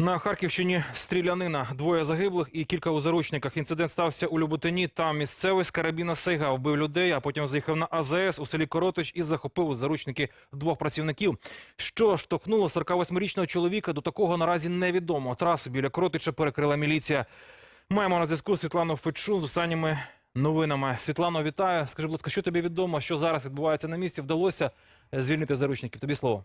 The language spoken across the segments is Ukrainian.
На Харківщині стрілянина, двоє загиблих і кілька у заручниках. Інцидент стався у Люботині. Там місцевий з карабіна Сейга вбив людей, а потім заїхав на АЗС у селі Коротич і захопив у заручники двох працівників. Що штовхнуло 48-річного чоловіка до такого наразі невідомо. Трасу біля Коротича перекрила міліція. Маємо на зв'язку Світлану Фечун з останніми новинами. Світлано, вітаю. Скажи, будь ласка, що тобі відомо, що зараз відбувається на місці? Вдалося звільнити заручників? Тобі слово.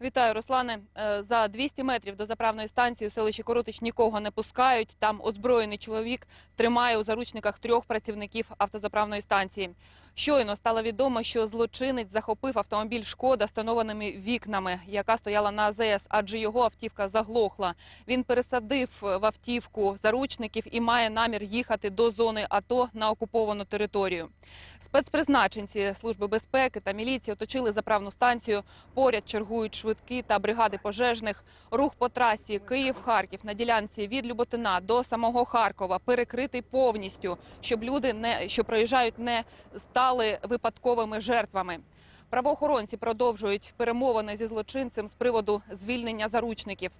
Вітаю, Руслане. Е, За 200 метрів до заправної станції у селищі Коротич нікого не пускають. Там озброєний чоловік тримає у заручниках трьох працівників автозаправної станції. Щойно стало відомо, що злочинець захопив автомобіль «Шкода» з вікнами, яка стояла на АЗС, адже його автівка заглохла. Він пересадив в автівку заручників і має намір їхати до зони АТО на окуповану територію. Спецпризначенці Служби безпеки та міліції оточили заправну станцію. Поряд чергують швидкі та бригади пожежних. Рух по трасі Київ-Харків на ділянці від Люботина до самого Харкова перекритий повністю, щоб люди не що проїжджають не стали випадковими жертвами. Правоохоронці продовжують перемовини зі злочинцем з приводу звільнення заручників.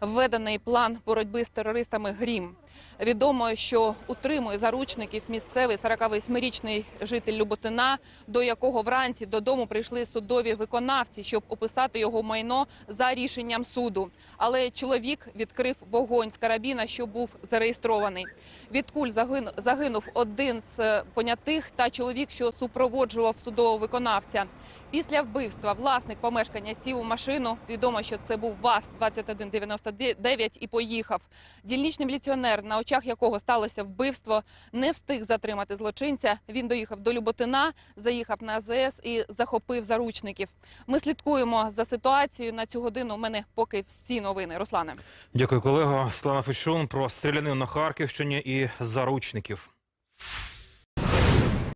Введений план боротьби з терористами Грім. Відомо, що утримує заручників місцевий 48-річний житель Люботина, до якого вранці додому прийшли судові виконавці, щоб описати його майно за рішенням суду. Але чоловік відкрив вогонь з карабіна, що був зареєстрований. Від куль загин- загинув один з е, понятих та чоловік, що супроводжував судового виконавця. Після вбивства власник помешкання сів у машину. Відомо, що це був ВАЗ-2199 і поїхав. Дільничний міліціонер, на очах якого сталося вбивство, не встиг затримати злочинця. Він доїхав до Люботина, заїхав на АЗС і захопив заручників. Ми слідкуємо за ситуацією на цю годину. У мене поки всі новини. Руслане. Дякую, колего. Слава Фечун про стрілянину на Харківщині і заручників.